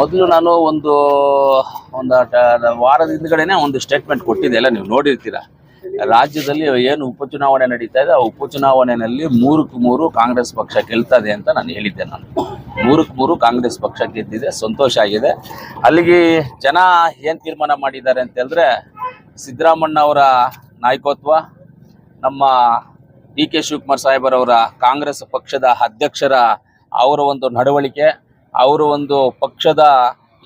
ಮೊದಲು ನಾನು ಒಂದು ಒಂದು ವಾರದ ಹಿಂದ್ಗಡೆನೆ ಒಂದು ಸ್ಟೇಟ್ಮೆಂಟ್ ಕೊಟ್ಟಿದ್ದೆ. ಎಲ್ಲ ನೀವು ನೋಡಿರ್ತೀರ. ರಾಜ್ಯದಲ್ಲಿ ಏನು ಉಪಚುನಾವಣೆ ನಡೀತಾ ಇದೆ, ಆ ಉಪಚುನಾವಣೆಯಲ್ಲಿ ಮೂರಕ್ಕೆ ಮೂರು ಕಾಂಗ್ರೆಸ್ ಪಕ್ಷ ಗೆಲ್ತದೆ ಅಂತ ನಾನು ಹೇಳಿದ್ದೆ ನಾನು. ಮೂರಕ್ಕೆ ಮೂರು ಕಾಂಗ್ರೆಸ್ ಪಕ್ಷ ಗೆದ್ದಿದೆ, ಸಂತೋಷ ಆಗಿದೆ. ಅಲ್ಲಿಗೆ ಜನ ಏನು ತೀರ್ಮಾನ ಮಾಡಿದ್ದಾರೆ ಅಂತ ಹೇಳಿದ್ರೆ ಸಿದ್ದರಾಮಣ್ಣ ಅವರ ನಾಯಕತ್ವ, ನಮ್ಮ ಡಿ ಕೆ ಶಿವಕುಮಾರ್ ಸಾಹೇಬರವರ ಕಾಂಗ್ರೆಸ್ ಪಕ್ಷದ ಅಧ್ಯಕ್ಷರ ಅವರ ಒಂದು ನಡವಳಿಕೆ ಅವರ ಒಂದು ಪಕ್ಷದ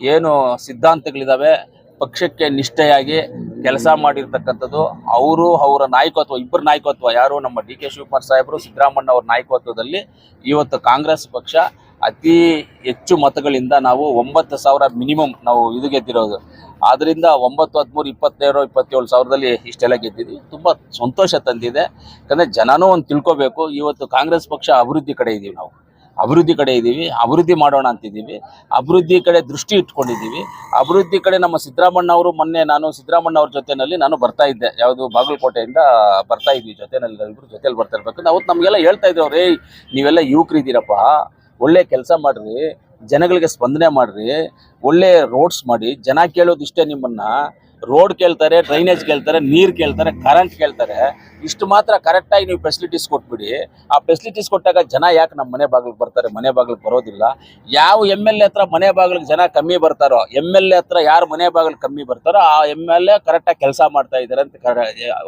ಏನು ಸಿದ್ಧಾಂತಗಳಿದಾವೆ, ಪಕ್ಷಕ್ಕೆ ನಿಷ್ಠೆಯಾಗಿ ಕೆಲಸ ಮಾಡಿರ್ತಕ್ಕಂಥದ್ದು, ಅವರು ಅವರ ನಾಯಕತ್ವ, ಇಬ್ಬರ ನಾಯಕತ್ವ ಯಾರು? ನಮ್ಮ ಡಿ ಕೆ ಶಿವಕುಮಾರ್ ಸಾಹೇಬರು ಸಿದ್ದರಾಮಣ್ಣ ಅವರ ನಾಯಕತ್ವದಲ್ಲಿ ಇವತ್ತು ಕಾಂಗ್ರೆಸ್ ಪಕ್ಷ ಅತಿ ಹೆಚ್ಚು ಮತಗಳಿಂದ ನಾವು ಒಂಬತ್ತು ಸಾವಿರ ಮಿನಿಮಮ್ ನಾವು ಇದು ಗೆದ್ದಿರೋದು. ಆದ್ದರಿಂದ ಒಂಬತ್ತು, ಹದಿಮೂರು, ಇಪ್ಪತ್ತೇಳು ಇಪ್ಪತ್ತೇಳು ಸಾವಿರದಲ್ಲಿ ಇಷ್ಟೆಲ್ಲ ಗೆದ್ದಿದ್ವಿ ತುಂಬ ಸಂತೋಷ ತಂದಿದೆ. ಯಾಕಂದರೆ ಜನನೂ ಒಂದು ತಿಳ್ಕೊಬೇಕು, ಇವತ್ತು ಕಾಂಗ್ರೆಸ್ ಪಕ್ಷ ಅಭಿವೃದ್ಧಿ ಕಡೆ ಇದ್ದೀವಿ ನಾವು. ಅಭಿವೃದ್ಧಿ ಕಡೆ ಇದ್ದೀವಿ, ಅಭಿವೃದ್ಧಿ ಮಾಡೋಣ ಅಂತಿದ್ದೀವಿ, ಅಭಿವೃದ್ಧಿ ಕಡೆ ದೃಷ್ಟಿ ಇಟ್ಕೊಂಡಿದ್ದೀವಿ, ಅಭಿವೃದ್ಧಿ ಕಡೆ ನಮ್ಮ ಸಿದ್ದರಾಮಣ್ಣ ಅವರು ಮೊನ್ನೆ ನಾನು ಸಿದ್ದರಾಮಣ್ಣ ಅವ್ರ ಜೊತೆಯಲ್ಲಿ ನಾನು ಬರ್ತಾ ಇದ್ದೆ, ಯಾವುದು ಬಾಗಲಕೋಟೆಯಿಂದ ಬರ್ತಾ ಇದ್ವಿ ಜೊತೆನಲ್ಲಿ ಇಬ್ಬರು ಜೊತೆಲಿ ಬರ್ತಾ ಇರ್ಬೇಕು ಅವತ್ತು ನಮಗೆಲ್ಲ ಹೇಳ್ತಾ ಇದ್ರು ರೇ ನೀವೆಲ್ಲ ಯುವಕರಿದ್ದೀರಪ್ಪ ಒಳ್ಳೆ ಕೆಲಸ ಮಾಡ್ರಿ, ಜನಗಳಿಗೆ ಸ್ಪಂದನೆ ಮಾಡ್ರಿ, ಒಳ್ಳೆ ರೋಡ್ಸ್ ಮಾಡಿ, ಜನ ಕೇಳೋದಿಷ್ಟೇ ನಿಮ್ಮನ್ನ ರೋಡ್ ಕೇಳ್ತಾರೆ ಡ್ರೈನೇಜ್ ಕೇಳ್ತಾರೆ, ನೀರು ಕೇಳ್ತಾರೆ ಕರೆಂಟ್ ಕೇಳ್ತಾರೆ. ಇಷ್ಟು ಮಾತ್ರ ಕರೆಕ್ಟಾಗಿ ನೀವು ಫೆಸಿಲಿಟೀಸ್ ಕೊಟ್ಬಿಡಿ. ಆ ಫೆಸಿಲಿಟೀಸ್ ಕೊಟ್ಟಾಗ ಜನ ಯಾಕೆ ನಮ್ಮ ಮನೆ ಬಾಗಿಲಿಗೆ ಬರ್ತಾರೆ? ಮನೆ ಬಾಗಿಲಿಗೆ ಬರೋದಿಲ್ಲ. ಯಾವ ಎಂ ಎಲ್ ಎ ಹತ್ರ ಮನೆ ಬಾಗಿಲಿಗೆ ಜನ ಕಮ್ಮಿ ಬರ್ತಾರೋ ಎಂ ಎಲ್ ಎ ಹತ್ರ ಯಾರು ಮನೆ ಬಾಗಿಲು ಕಮ್ಮಿ ಬರ್ತಾರೋ, ಆ ಎಂ ಎಲ್ ಎ ಕರೆಕ್ಟಾಗಿ ಕೆಲಸ ಮಾಡ್ತಾ ಇದ್ದಾರೆ ಅಂತ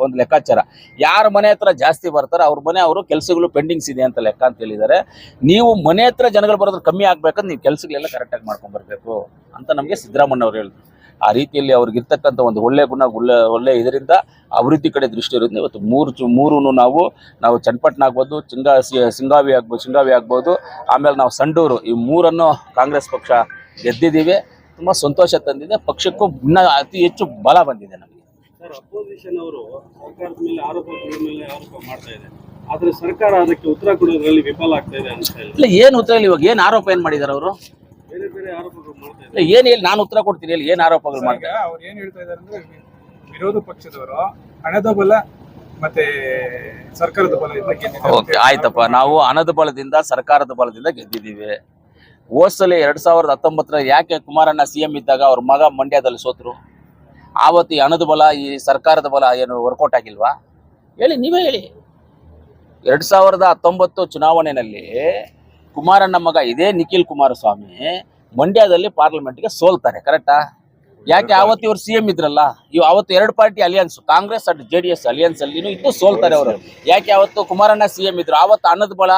ಒಂದು ಲೆಕ್ಕಾಚಾರ. ಯಾರ ಮನೆ ಹತ್ರ ಜಾಸ್ತಿ ಬರ್ತಾರೋ, ಅವ್ರ ಮನೆ ಅವರು ಕೆಲಸಗಳು ಪೆಂಡಿಂಗ್ಸ್ ಇದೆ ಅಂತ ಲೆಕ್ಕ ಅಂತ ಹೇಳಿದ್ದಾರೆ ನೀವು ಮನೆ ಹತ್ರ ಜನಗಳು ಬರೋದ್ರ ಕಮ್ಮಿ ಆಗ್ಬೇಕಂದ್ರೆ ನೀವು ಕೆಲಸಗಳೆಲ್ಲ ಕರೆಕ್ಟಾಗಿ ಮಾಡ್ಕೊಂಡ್ ಬರ್ಬೇಕು ಅಂತ ನಮಗೆ ಸಿದ್ದರಾಮಣ್ಣ ಅವ್ರು ಹೇಳಿದ್ರು ಆ ರೀತಿಯಲ್ಲಿ ಅವ್ರಿಗೆ ಇರ್ತಕ್ಕಂಥ ಒಂದು ಒಳ್ಳೆ ಗುಣ ಒಳ್ಳೆ ಒಳ್ಳೆ ಇದರಿಂದ ಅಭಿವೃದ್ಧಿ ಕಡೆ ದೃಷ್ಟಿ ಇರುತ್ತೆ. ಇವತ್ತು ಮೂರು ಚು ಮೂರೂ ನಾವು ನಾವು ಚನ್ನಪಟ್ಟಣ ಆಗ್ಬೋದು ಚಿಂಗಾ ಸಿಂಗಾವಿ ಆಗ್ಬೋದು ಶಿಂಗಾವಿ ಆಗ್ಬೋದು ಆಮೇಲೆ ನಾವು ಸಂಡೂರು ಈ ಮೂರನ್ನು ಕಾಂಗ್ರೆಸ್ ಪಕ್ಷ ಗೆದ್ದಿದ್ದೀವಿ. ತುಂಬ ಸಂತೋಷ ತಂದಿದೆ. ಪಕ್ಷಕ್ಕೂ ಇನ್ನ ಅತಿ ಹೆಚ್ಚು ಬಲ ಬಂದಿದೆ ನಮಗೆ. ಅಪೋಸಿಷನ್ ಅವರು ಸರ್ಕಾರದ ಮೇಲೆ ಮೇಲೆ ಆರೋಪ ಮಾಡ್ತಾ ಇದೆ ಆದ್ರೆ ಸರ್ಕಾರ ಅದಕ್ಕೆ ಉತ್ತರ ಕೊಡೋದ್ರಲ್ಲಿ ವಿಫಲ ಆಗ್ತಾ ಇದೆ ಇಲ್ಲ ಇಲ್ಲ ಏನು ಉತ್ತರ ಇಲ್ಲ. ಇವಾಗ ಏನು ಆರೋಪ ಏನು ಮಾಡಿದ್ದಾರೆ ಅವರು? ಏನು ಹೇಳಿ ನಾನು ಉತ್ತರ ಕೊಡ್ತೀನಿ ಹೇಳಿ ಏನು ಆರೋಪಗಳು ಮಾಡ್ತಾರೆ? ಅವ್ರು ಏನ್ ಹೇಳ್ತಾ ಇದಾರೆ ಅಂದ್ರೆ ವಿರೋಧ ಪಕ್ಷದವರು ಹಣದ ಬಲ ಮತ್ತೆ ಸರ್ಕಾರದ ಬಲದಿಂದ ಓಕೆ ಆಯ್ತಪ್ಪ. ನಾವು ಹಣದ ಬಲದಿಂದ ಸರ್ಕಾರದ ಬಲದಿಂದ ಗೆದ್ದಿದ್ದೀವಿ. ಹೋದ್ಸಲ ಎರಡ್ ಸಾವಿರದ ಹತ್ತೊಂಬತ್ತರ ಯಾಕೆ ಕುಮಾರಣ್ಣ ಸಿ ಎಂ ಇದ್ದಾಗ ಅವ್ರ ಮಗ ಮಂಡ್ಯದಲ್ಲಿ ಸೋತರು? ಆವತ್ತು ಈ ಹಣದ ಬಲ ಈ ಸರ್ಕಾರದ ಬಲ ಏನು ವರ್ಕೌಟ್ ಆಗಿಲ್ವಾ? ಹೇಳಿ ನೀವೇ ಹೇಳಿ. ಎರಡ್ ಸಾವಿರದ ಹತ್ತೊಂಬತ್ತು ಚುನಾವಣೆಯಲ್ಲಿ ಕುಮಾರಣ್ಣ ಮಗ ಇದೇ ನಿಖಿಲ್ ಕುಮಾರಸ್ವಾಮಿ ಮಂಡ್ಯದಲ್ಲಿ ಪಾರ್ಲಿಮೆಂಟ್ಗೆ ಸೋಲ್ತಾರೆ ಕರೆಕ್ಟಾ ಯಾಕೆ ಅವತ್ತು ಇವ್ರು ಸಿ ಎಂ ಇದ್ರಲ್ಲ? ಇವ್ ಅವತ್ತು ಎರಡು party alliance Congress and J D S alliance ಅಲ್ಲಿ ಇದ್ದು ಸೋಲ್ತಾರೆ ಅವರು. ಯಾಕೆ ಅವತ್ತು ಕುಮಾರಣ್ಣ ಸಿ ಎಂ ಇದ್ರು? ಅವತ್ತು ಅನ್ನದ ಬಲ,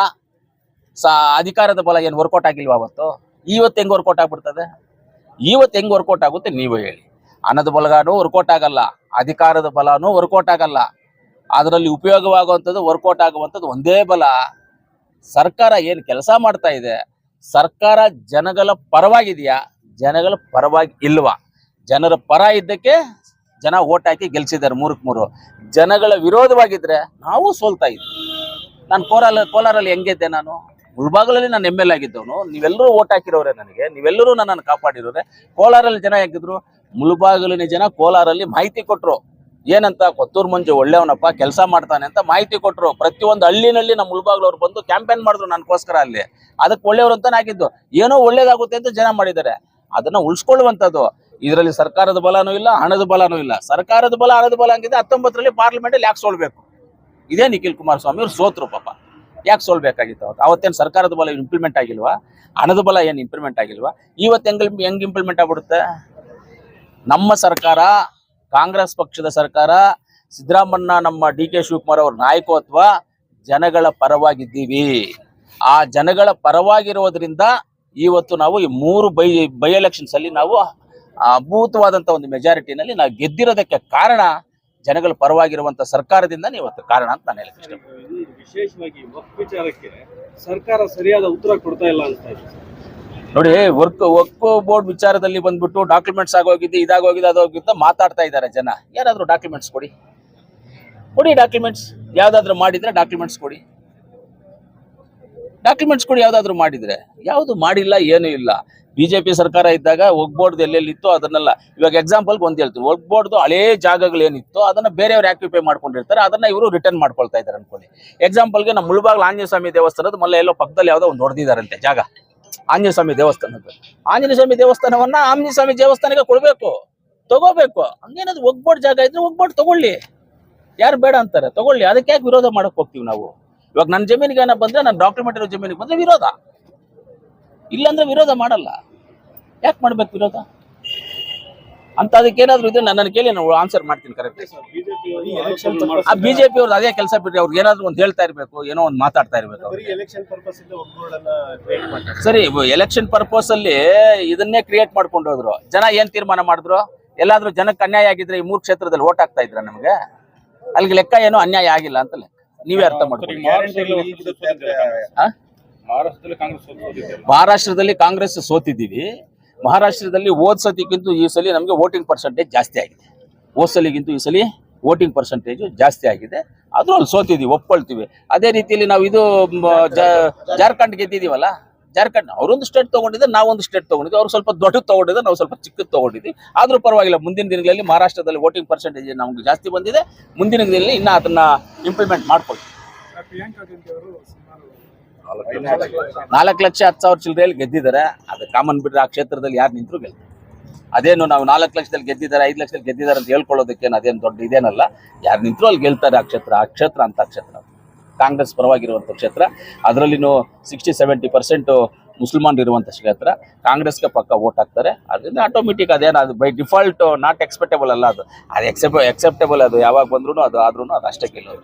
ಸಾ, ಅಧಿಕಾರದ ಬಲ ಏನು ವರ್ಕೌಟ್ ಆಗಿಲ್ವಾ ಅವತ್ತು? ಇವತ್ತು ಹೆಂಗ್ ವರ್ಕೌಟ್ ಆಗ್ಬಿಡ್ತದೆ? ಇವತ್ತು ಹೆಂಗ್ ವರ್ಕೌಟ್ ಆಗುತ್ತೆ ನೀವು ಹೇಳಿ. ಅನ್ನದ ಬಲಗಾನು ವರ್ಕೌಟ್ ಆಗಲ್ಲ, ಅಧಿಕಾರದ ಬಲನೂ ವರ್ಕೌಟ್ ಆಗಲ್ಲ. ಅದರಲ್ಲಿ ಉಪಯೋಗವಾಗುವಂಥದ್ದು ವರ್ಕೌಟ್ ಆಗುವಂಥದ್ದು ಒಂದೇ ಬಲ. ಸರ್ಕಾರ ಏನು ಕೆಲಸ ಮಾಡ್ತಾ ಇದೆ? ಸರ್ಕಾರ ಜನಗಳ ಪರವಾಗಿದೆಯಾ? ಜನಗಳ ಪರವಾಗಿ ಇಲ್ವಾ? ಜನರ ಪರ ಇದ್ದಕ್ಕೆ ಜನ ಓಟ್ ಹಾಕಿ ಗೆಲ್ಸಿದ್ದಾರೆ ಮೂರಕ್ಕೆ ಮೂರು. ಜನಗಳ ವಿರೋಧವಾಗಿದ್ರೆ ನಾವು ಸೋಲ್ತಾ ಇದ್ವಿ. ನಾನು ಕೋಲಾರ, ಕೋಲಾರಲ್ಲಿ ಹೆಂಗಿದ್ದೆ ನಾನು? ಮುಳ್ಬಾಗಲಲ್ಲಿ ನಾನು ಎಂ ಎಲ್ ಆಗಿದ್ದವನು. ನೀವೆಲ್ಲರೂ ಓಟ್ ಹಾಕಿರೋರೆ ನನಗೆ. ನೀವೆಲ್ಲರೂ ನನ್ನನ್ನು ಕಾಪಾಡಿರೋರೆ. ಕೋಲಾರಲ್ಲಿ ಜನ ಹೇಗಿದ್ರು? ಮುಳ್ಬಾಗಲಿನ ಜನ ಕೋಲಾರಲ್ಲಿ ಮಾಹಿತಿ ಕೊಟ್ರು. ಏನಂತ ಕೊತ್ತೂರು ಮಂಜು ಒಳ್ಳೆಯವನಪ್ಪ, ಕೆಲಸ ಮಾಡ್ತಾನೆ ಅಂತ ಮಾಹಿತಿ ಕೊಟ್ರು. ಪ್ರತಿಯೊಂದು ಹಳ್ಳಿನಲ್ಲಿ ನಮ್ಮ ಮುಳ್ಬಾಗ್ಲವ್ರು ಬಂದು ಕ್ಯಾಂಪೇನ್ ಮಾಡಿದ್ರು ನನಗೋಸ್ಕರ ಅಲ್ಲಿ. ಅದಕ್ಕೆ ಒಳ್ಳೆಯವರು ಅಂತಾನೆ ಆಗಿದ್ದು. ಏನೋ ಒಳ್ಳೇದಾಗುತ್ತೆ ಅಂತ ಜನ ಮಾಡಿದ್ದಾರೆ. ಅದನ್ನ ಉಳಿಸ್ಕೊಳ್ಳುವಂಥದ್ದು. ಇದರಲ್ಲಿ ಸರ್ಕಾರದ ಬಲನೂ ಇಲ್ಲ, ಹಣದ ಬಲನೂ ಇಲ್ಲ. ಸರ್ಕಾರದ ಬಲ, ಹಣದ ಬಲ ಹಂಗಿದೆ. ಹತ್ತೊಂಬತ್ತರಲ್ಲಿ ಪಾರ್ಲಿಮೆಂಟಲ್ಲಿ ಯಾಕೆ ಸೋಲ್ಬೇಕು? ಇದೇ ನಿಖಿಲ್ ಕುಮಾರಸ್ವಾಮಿ ಅವ್ರು ಸೋತ್ರು ಪಾಪ. ಯಾಕೆ ಸೋಲ್ಬೇಕಾಗಿತ್ತು ಅವತ್ತು? ಅವತ್ತೇನು ಸರ್ಕಾರದ ಬಲ ಇಂಪ್ಲಿಮೆಂಟ್ ಆಗಿಲ್ವಾ? ಹಣದ ಬಲ ಏನು ಇಂಪ್ಲಿಮೆಂಟ್ ಆಗಿಲ್ವಾ? ಇವತ್ತು ಹೆಂಗ್ ಹೆಂಗ್ ಇಂಪ್ಲಿಮೆಂಟ್ ಆಗ್ಬಿಡುತ್ತೆ? ನಮ್ಮ ಸರ್ಕಾರ ಕಾಂಗ್ರೆಸ್ ಪಕ್ಷದ ಸರ್ಕಾರ ಸಿದ್ದರಾಮಣ್ಣ ನಮ್ಮ ಡಿ ಕೆ ಶಿವಕುಮಾರ್ ಅವ್ರ ನಾಯಕತ್ವ ಜನಗಳ ಪರವಾಗಿದ್ದೀವಿ ಆ ಜನಗಳ ಪರವಾಗಿರೋದ್ರಿಂದ ಇವತ್ತು ನಾವು ಈ ಮೂರು ಬೈ ಬೈ ಎಲೆಕ್ಷನ್ಸ್ ಅಲ್ಲಿ ನಾವು ಅಭೂತವಾದಂತ ಒಂದು ಮೆಜಾರಿಟಿನಲ್ಲಿ ನಾವು ಗೆದ್ದಿರೋದಕ್ಕೆ ಕಾರಣ ಜನಗಳ ಪರವಾಗಿರುವಂತ ಸರ್ಕಾರದಿಂದ ಇವತ್ತು ಕಾರಣ ಅಂತ ನಾನು ಹೇಳಕ್ಕೆ ಇಷ್ಟಪಡ್ತೀನಿ. ವಿಶೇಷವಾಗಿ ವಿಚಾರಕ್ಕೆ ಸರ್ಕಾರ ಸರಿಯಾದ ಉತ್ತರ ಕೊಡ್ತಾ ಇಲ್ಲ ಇದೆ ನೋಡಿ ವರ್ಕ್ ವರ್ಕ್ ಬೋರ್ಡ್ ವಿಚಾರದಲ್ಲಿ ಬಂದ್ಬಿಟ್ಟು ಡಾಕ್ಯುಮೆಂಟ್ಸ್ ಆಗೋಗಿದೆ, ಇದಾಗೋಗಿದೆ ಅದಾಗೋಗಿದ್ದ ಮಾತಾಡ್ತಾ ಇದ್ದಾರೆ ಜನ. ಯಾರಾದರೂ ಡಾಕ್ಯುಮೆಂಟ್ಸ್ ಕೊಡಿ. ಕೊಡಿ ಡಾಕ್ಯುಮೆಂಟ್ಸ್ ಯಾವುದಾದ್ರೂ ಮಾಡಿದ್ರೆ ಡಾಕ್ಯುಮೆಂಟ್ಸ್ ಕೊಡಿ. ಡಾಕ್ಯುಮೆಂಟ್ಸ್ ಕೊಡಿ, ಯಾವುದಾದ್ರೂ ಮಾಡಿದ್ರೆ. ಯಾವುದು ಮಾಡಿಲ್ಲ, ಏನೂ ಇಲ್ಲ. ಬಿಜೆಪಿ ಸರ್ಕಾರ ಇದ್ದಾಗ ಒಗ್ಬೋರ್ಡ್ ಎಲ್ಲೆಲ್ಲಿತ್ತು ಅದನ್ನೆಲ್ಲ, ಇವಾಗ ಎಕ್ಸಾಂಪಲ್ಗೆ ಒಂದು ಹೇಳ್ತೀವಿ ಒಗ್ಬೋರ್ಡ್ದು ಹಳೇ ಜಾಗಗಳು ಏನಿತ್ತು ಅದನ್ನ ಬೇರೆಯವ್ರು ಆಕ್ಯುಪೈ ಮಾಡ್ಕೊಂಡಿರ್ತಾರೆ, ಅದನ್ನ ಇವರು ರಿಟರ್ನ್ ಮಾಡ್ಕೊಳ್ತಾ ಇದ್ದಾರೆ ಅನ್ಕೊಳ್ಳಿ. ಎಕ್ಸಾಂಪಲ್ಗೆ ನಮ್ಮ ಮುಳುಬಾಗ್ಲ ಆಂಜನೇಯ ಸ್ವಾಮಿ ದೇವಸ್ಥಾನದ ಮಲ್ಲ ಎಲ್ಲೋ ಪಕ್ಕದಲ್ಲಿ ಯಾವುದೋ ಒಂದು ಹೊಡೆದಿದ್ದಾರಂತೆ ಜಾಗ. ಆಂಜನೇಯ ಸ್ವಾಮಿ ದೇವಸ್ಥಾನದ್ದು. ಆಂಜನೇಯ ಸ್ವಾಮಿ ದೇವಸ್ಥಾನವನ್ನ ಆಂಜನೇಯ ಸ್ವಾಮಿ ದೇವಸ್ಥಾನಕ್ಕೆ ಕೊಡಬೇಕು, ತಗೋಬೇಕು. ಹಂಗೇನಾದ್ರು ಒಗ್ಬೋಡ್ ಜಾಗ ಇದ್ರೆ ಒಗ್ಬೋಡ್ ತಗೊಳ್ಳಿ. ಯಾರು ಬೇಡ ಅಂತಾರೆ, ತಗೊಳ್ಳಿ. ಅದಕ್ಕೆ ಯಾಕೆ ವಿರೋಧ ಮಾಡಕ್ ಹೋಗ್ತೀವಿ ನಾವು? ಇವಾಗ ನನ್ನ ಜಮೀನಿಗೆ ಏನೋ ಬಂದ್ರೆ ನನ್ನ ಡಾಕ್ಯುಮೆಂಟ್ ಇರೋ ಜಮೀನಿಗೆ ಬಂದ್ರೆ ವಿರೋಧ. ಇಲ್ಲಾಂದ್ರೆ ವಿರೋಧ ಮಾಡಲ್ಲ. ಯಾಕೆ ಮಾಡ್ಬೇಕು ವಿರೋಧ? ಅಂತ ಅದಕ್ಕೆ ಇದ್ರೆ ಇದೆ ನನ್ನನ್ನು ಕೇಳಿ ನಾವು ಆನ್ಸರ್ ಮಾಡ್ತೀನಿ ಕರೆಕ್ಟ್ ಬಿಜೆಪಿ ಆ ಬಿಜೆಪಿ ಅವ್ರದ್ದು ಅದೇ ಕೆಲಸ ಬಿಟ್ರೆ ಅವ್ರಿಗೆ ಏನಾದ್ರು ಒಂದು ಹೇಳ್ತಾ ಇರಬೇಕು ಏನೋ ಒಂದು ಮಾತಾಡ್ತಾ ಇರಬೇಕು ಅವ್ರು. ಎಲೆಕ್ಷನ್ ಪರ್ಪಸ್ ಇಂದ ಒಗ್ಗೂಡನ್ನ ಕ್ರಿಯೇಟ್ ಮಾಡ್ತಾರೆ. ಸರಿ ಎಲೆಕ್ಷನ್ ಪರ್ಪಸ್ ಅಲ್ಲಿ ಇದನ್ನೇ ಕ್ರಿಯೇಟ್ ಮಾಡ್ಕೊಂಡು ಹೋದ್ರು. ಜನ ಏನ್ ತೀರ್ಮಾನ ಮಾಡಿದ್ರು? ಎಲ್ಲಾದ್ರೂ ಜನಕ್ಕೆ ಅನ್ಯಾಯ ಆಗಿದ್ರೆ ಈ ಮೂರು ಕ್ಷೇತ್ರದಲ್ಲಿ ಓಟ್ ಆಗ್ತಾ ಇದ್ರ ನಮಗೆ? ಅಲ್ಲಿಗೆ ಲೆಕ್ಕ ಏನೋ ಅನ್ಯಾಯ ಆಗಿಲ್ಲ ಅಂತ ಲೆಕ್ಕ. ನೀವೇ ಅರ್ಥ ಮಾಡ್ಕೊಳ್ಳಿ. ಮಹಾರಾಷ್ಟ್ರದಲ್ಲಿ ಕಾಂಗ್ರೆಸ್ ಸೋತಿದ್ದೀವಿ. ಮಹಾರಾಷ್ಟ್ರದಲ್ಲಿ ಹೋದ್ ಸತಿಗಿಂತ ಈ ಸಲ ನಮಗೆ ವೋಟಿಂಗ್ ಪರ್ಸೆಂಟೇಜ್ ಜಾಸ್ತಿ ಆಗಿದೆ. ಹೋದ್ ಸಲಿಗಿಂತ ಈ ಸಲ ವೋಟಿಂಗ್ ಪರ್ಸೆಂಟೇಜು ಜಾಸ್ತಿ ಆಗಿದೆ. ಆದರೂ ಅಲ್ಲಿ ಸೋತಿದ್ದೀವಿ ಒಪ್ಕೊಳ್ತೀವಿ. ಅದೇ ರೀತಿಯಲ್ಲಿ ನಾವು ಇದು ಜಾರ್ಖಂಡ್ ಗೆದ್ದಿದ್ದೀವಲ್ಲ? ಜಾರ್ಖಂಡ್, ಅವರೊಂದು ಸ್ಟೇಟ್ ನಾವು ನಾವೊಂದು ಸ್ಟೇಟ್ ತೊಗೊಂಡಿದ್ದೆ ಅವ್ರು ಸ್ವಲ್ಪ ದೊಡ್ಡದು ತೊಗೊಂಡಿದ್ದೆ ನಾವು ಸ್ವಲ್ಪ ಚಿಕ್ಕದು ತೊಗೊಂಡಿದ್ವಿ. ಆದರೂ ಪರವಾಗಿಲ್ಲ, ಮುಂದಿನ ದಿನಗಳಲ್ಲಿ ಮಹಾರಾಷ್ಟ್ರದಲ್ಲಿ ವೋಟಿಂಗ್ ಪರ್ಸೆಂಟೇಜ್ ನಮ್ಗೆ ಜಾಸ್ತಿ ಬಂದಿದೆ. ಮುಂದಿನ ದಿನಗಳಲ್ಲಿ ಇನ್ನೂ ಅದನ್ನ ಇಂಪ್ಲಿಮೆಂಟ್ ಮಾಡ್ಕೊಳ್ತೀವಿ. ನಾಲ್ಕು ಲಕ್ಷ. ಹತ್ತು ಸಾವಿರ ಚಿಲ್ಲರೆಯಲ್ಲಿ ಗೆದ್ದಿದ್ದಾರೆ. ಅದು ಕಾಮನ್ ಬಿಟ್ಟರೆ ಆ ಕ್ಷೇತ್ರದಲ್ಲಿ ಯಾರು ನಿಂತರು ಗೆಲ್ತಾರೆ. ಅದೇನು ನಾವು ನಾಲ್ಕು ಲಕ್ಷದಲ್ಲಿ ಗೆದ್ದಿದ್ದಾರೆ ಐದು ಲಕ್ಷದಲ್ಲಿ ಗೆದ್ದಿದ್ದಾರೆ ಅಂತ ಹೇಳ್ಕೊಳ್ಳೋದಕ್ಕೇನು ಅದೇನು ದೊಡ್ಡ ಇದೇನಲ್ಲ. ಯಾರು ನಿಂತರು ಅಲ್ಲಿ ಗೆಲ್ತಾರೆ ಆ ಕ್ಷೇತ್ರ ಆ ಕ್ಷೇತ್ರ ಅಂತ ಕ್ಷೇತ್ರ. ಕಾಂಗ್ರೆಸ್ ಪರವಾಗಿರುವಂಥ ಕ್ಷೇತ್ರ. ಅದರಲ್ಲಿನೂ ಸಿಕ್ಸ್ಟಿ ಸೆವೆಂಟಿ ಪರ್ಸೆಂಟು ಮುಸಲ್ಮಾನ್ ಇರುವಂಥ ಕ್ಷೇತ್ರ. ಕಾಂಗ್ರೆಸ್ಗೆ ಪಕ್ಕ ವೋಟ್ ಹಾಕ್ತಾರೆ. ಅದರಿಂದ ಆಟೋಮೆಟಿಕ್ ಅದೇನು ಅದು ಬೈ ಡಿಫಾಲ್ಟ್ ನಾಟ್ ಎಕ್ಸ್ಪೆಕ್ಟೇಬಲ್ ಅಲ್ಲ ಅದು. ಅದು ಎಕ್ಸೆಪ್ ಎಕ್ಸೆಪ್ಟೇಬಲ್ ಅದು ಯಾವಾಗ ಬಂದ್ರೂ ಅದು ಆದ್ರೂ ಅದು ಅಷ್ಟೇ ಗೆಲ್ಲೋದು.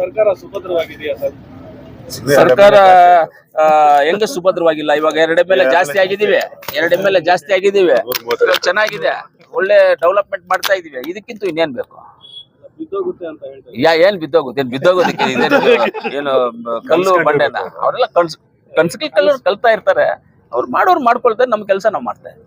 ಸರ್ಕಾರ ಸುಭದ್ರವಾಗಿದೆಯಾ ಸರ್? ಸರ್ಕಾರ ಆ, ಹೆಂಗ ಸುಭದ್ರವಾಗಿಲ್ಲ? ಇವಾಗ ಎರಡು ಎಂ ಎಲ್ ಎ ಜಾಸ್ತಿ ಆಗಿದ್ದೀವಿ ಎರಡು ಎಂ ಎಲ್ ಎ ಜಾಸ್ತಿ ಆಗಿದ್ದೀವಿ ಚೆನ್ನಾಗಿದೆ. ಒಳ್ಳೆ ಡೆವಲಪ್ಮೆಂಟ್ ಮಾಡ್ತಾ ಇದೀವಿ. ಇದಕ್ಕಿಂತ ಇನ್ನೇನ್ ಬೇಕು? ಬಿದ್ದೋಗುತ್ತೆ ಅಂತ ಹೇಳ್ತಾರೆ ಯಾ ಏನ್ ಬಿದ್ದೋಗುತ್ತೆ? ಏನ್ ಬಿದ್ದೋಗೋದಕ್ಕೆ ಏನು ಕಲ್ಲು ಬಂಡೆನ? ಅವರೆಲ್ಲ ಕನ್ಸ್ ಕನ್ಸ್ಕಿ ಕಲ್ಲು ಕಲ್ತಾ ಇರ್ತಾರೆ. ಅವ್ರು ಮಾಡೋರು ಮಾಡ್ಕೊಳ್ತಾರೆ ನಮ್ ಕೆಲಸ ನಾವು ಮಾಡ್ತಾ ಇದ್ದೀವಿ